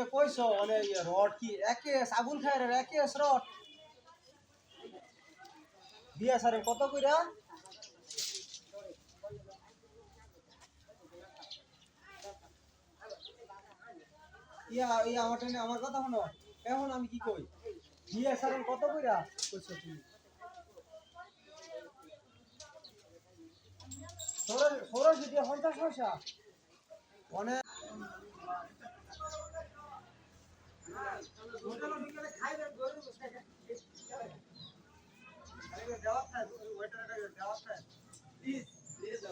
যে কইছো মানে ইয়ে রড কি একে আগুন খায় একে রড? বিয়া সারে কত কইরা? ইয়া ইয়া, আমার টেনে আমার কথা শোনো। এখন আমি কি কই? বিয়া সারে কত কইরা? কইছো তুমি। সৌরভ যদি পঞ্চাশ পয়সা। অনেক जवाब जवाब प्लीज़ प्लीज़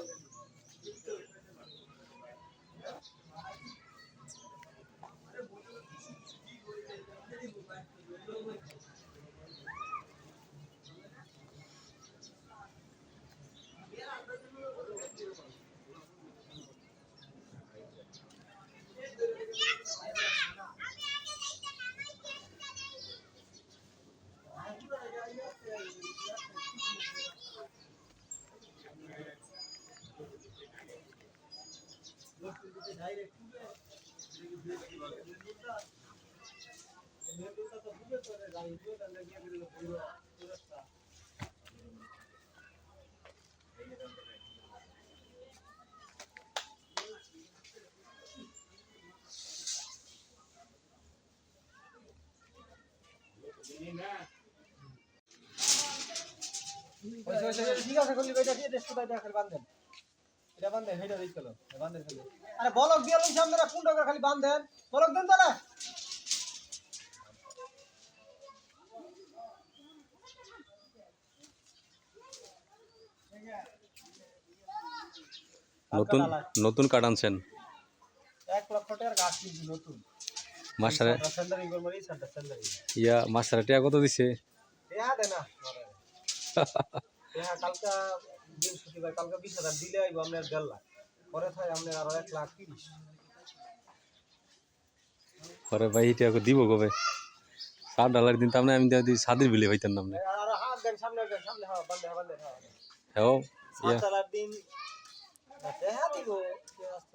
ঠিক আছে কলি বেটা দিয়ে দেশটা দাই খালি বান্ধেন এটা দিই চলো। আরে বলক দিয়ে লইছি আপনারা কোন টাকা খালি বান্ধেন বলক দেন তাহলে। নতুন নতুন কার্ড আনছেন? এক লক্ষ টাকার গাছ কিনছি নতুন। মাস্টারে ইয়া মাস্টারে কত দিছে? না কালকা বৃহস্পতিবার কালকা বিশ হাজার দিলে আইব আপনার দেড় লাখ। পরে থাকে আপনার আরও এক লাখ তিরিশ। পরে ভাই টিয়া দিব কবে সাত ডলার দিন তার আমি দিই সাদের বিলে পাইতাম না আর হাত দেন সামনে দেন সামনে হ্যাঁ হ্যাঁ হ্যাঁ হ্যাঁ সাত দিন।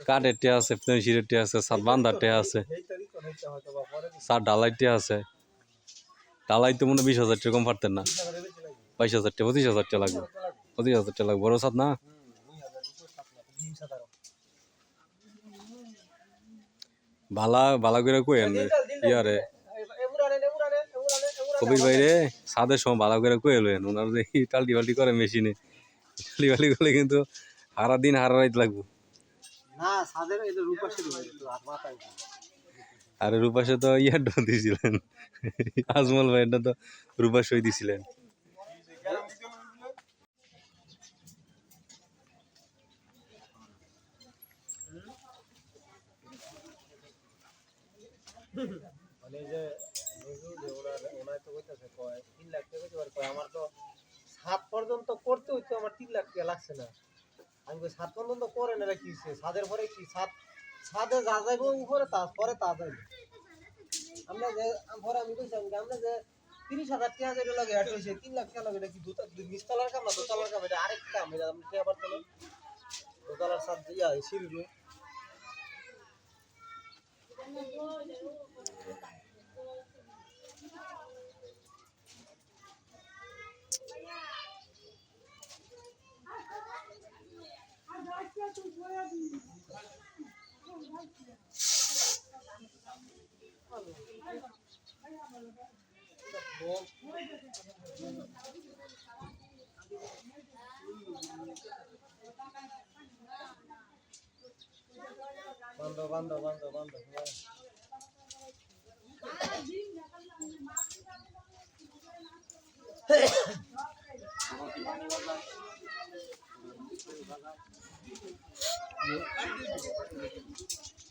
কাঠের টিয়া আছে ফিনান্সিয়ালের টিয়া আছে সাত বান্ধার টিয়া আছে। সাত ডালাই টিয়া আছে। ডালাই তো মনে হয় বিশ হাজার টাকা কম পারতেন না। বাইশ হাজার টাকা পঁচিশ হাজার টাকা লাগবে। পঁচিশ হাজার টাকা বড় সাত না? ভালা ভালা করে ইয়ারে এমুরানে এমুরানে এমুরানে কবির বাইরে সাদের সময় ভালো করে কয়ে ওনার যে টাল্টি বাল্টি করে মেশিনে। টাল্টি বাল্টি করলে কিন্তু হারা দিন হারা রাইত লাগবো। আর রূপাশে তো ইয়ারটা দিয়েছিলেন আজমল ভাইয়েরটা তো রূপাশই দিছিলেন। মানে যে ওনার ওনার তো কইতাছে, কয়, তিন লাখ টাকা কইতে পারে। কয়, আমার তো সাত পর্যন্ত করতে হইতো, আমার তিন লাখ টাকা লাগছে না। আমি সাত পর্যন্ত করে না কি হইছে? ছাদের পরে কি? সাত ছাদে যা যাইবো উপরে তারপরে তা যাইবো। আমরা যে, পরে আমি কইছিলাম যে, আমরা যে তিরিশ হাজার টাকা যেটা লাগে তিন লাখ টাকা লাগে, এটা না দোতলার কাম? এটা আরেক কাম ছাদ ইয়া সিঁড়ি দিয়ে বন্ধ বান্ধব বান্ধব বান্ধব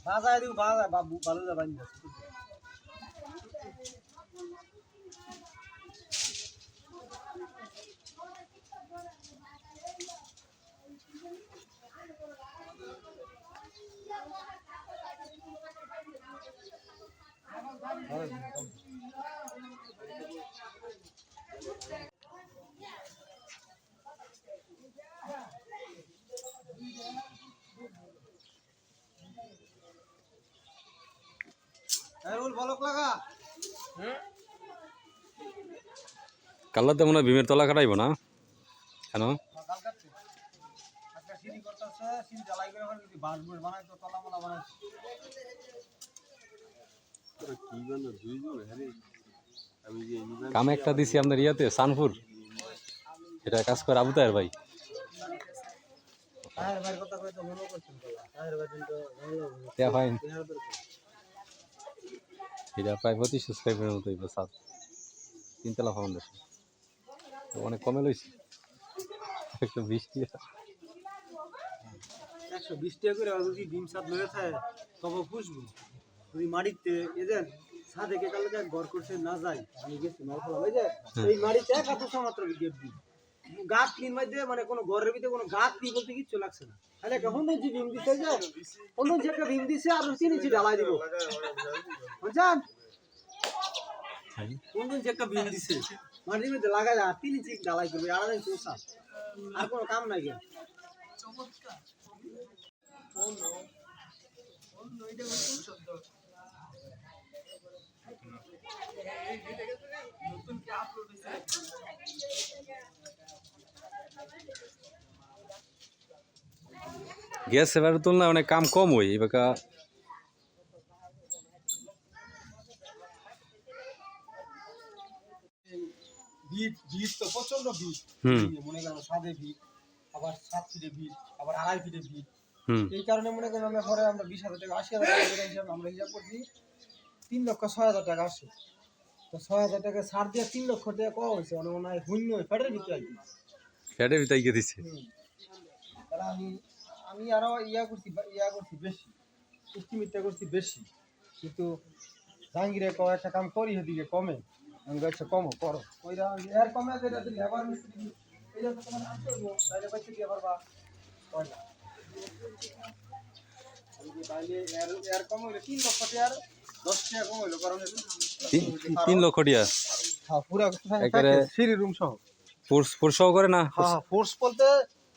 বাজায় দিব বাজায় বাবু ভালো যাবাই না কাল্লা তো মনে হয় ভীমের তলা কাটাইব না? কেন? করতেছে সিঁড়ি করে যদি বাঁশ বুশ বানাই তো তলা মলা বানাই কামে একটা দিছি আপনার ইয়াতে সানপুর। এটা কাজ করে আবু তাহের ভাই। এটা প্রায় পঁচিশ মতো সাত তিনতলা ফাউন্ডেশন তো অনেক কমে লইছি। একশো বিশ টাকা একশো বিশ টাকা করে যদি ডিম সাত লয়ে থাকে তবে পুষবো। যদি মাটিতে এদের ছাদে কে কালকে ঘর করছে না যায় আমি গেছি মাল ফেলা ওই যে এই মাটিতে এক হাত মাত্র গেট দিই গাছ তিন মধ্যে মানে কোনো ঘরের ভিতরে কোনো গাছ দিই বলতে কিচ্ছু লাগছে না। হুন্ডন জি ডিম দিছে যে হুন্ডন জি একটা ডিম দিছে আর তিন ইঞ্চি ঢালাই দিব। বুঝছেন? হুন্ডন জি একটা ডিম দিছে মাটির মধ্যে লাগা যায় আর তিন ইঞ্চি ঢালাই করবে আর কোনো কাম নাই গ্যাস সেভারের তুলনায় অনেক কাম কম হয় এবার ভিড় ভিড় তো প্রচণ্ড ভিড়। মনে করেন সাদে ভিড়। আবার সাত ফিটে ভিড় আবার আড়াই ফিটে হুম। এই কারণে মনে করেন আমরা পরে আমরা বিশ হাজার টাকা আশি হাজার টাকা করে হিসাব আমরা হিসাব করছি তিন লক্ষ ছয় হাজার টাকা আসছে। তো ছয় হাজার টাকা সার দিয়ে তিন লক্ষ টাকা কম হয়েছে মানে মনে হয় শূন্য ফেটের ভিতরে আর কি ফ্যাটে বিতাই গিয়ে হুম। তাহলে আমি আমি আরও ইয়া করছি ইয়া করছি বেশি এস্টিমেটটা করছি বেশি। কিন্তু জাহাঙ্গীরে কো একটা কাম করি সেদিকে কমে। আমি কমো করো। এর কমে যেটা লেবার মিস্ত্রি তিন লক্ষ টিয়া। পুরা একেবারে- সিঁড়ি রুম সহ ফোর্স ফোর্সও করে না? ফোর্স বলতে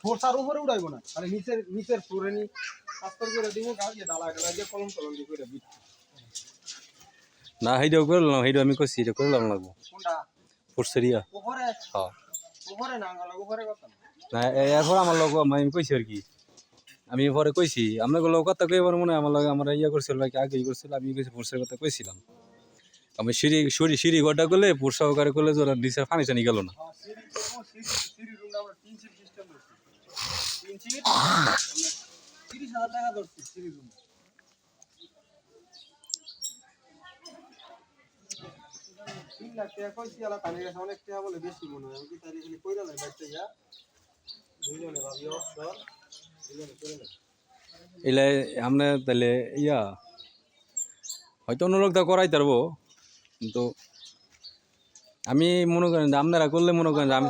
ফোর্স আর উপরে উড়াইবো না মানে নিচের নিচের ফ্লোরে নি আস্তর করে দিব গাছ ডালা ডালা দিয়ে কলম কলম দিয়ে করে বিট না সেইটাও করলাম সেইটা আমি কইছি এটা করলাম লাগবো। কোনটা উপরে হ্যাঁ। না এরপর আমার লোক আমি কইছি আর কি। আমি পরে কইছি আপনাকে লোক কথা কইবার মনে আমার লগে আমার ইয়া করছিল নাকি আগে করছিল আমি কইছি ফোর্সের কথা কইছিলাম। আমি সিঁড়ি সিঁড়ি সিঁড়ি গড়টা করলে ফোর্স সহকারে করলে ওরা নিচে পানি টানি গেল না। তিরিশ হাজার টাকা ধরছি সিঁড়ি রুম। তিন লাখ টাকা কইছি আলা তাদের কাছে অনেক টাকা বলে বেশি মনে হয়। কি তাদের খালি কইরা নাই বাইতে যা দুইজনে ভাবি অবসর দুইজনে করে নেই এলে আমরা তাহলে ইয়া হয়তো অনুরোধ লোক তা করাই পারব কিন্তু আমি মনে করেন আপনারা করলে মনে করেন আমি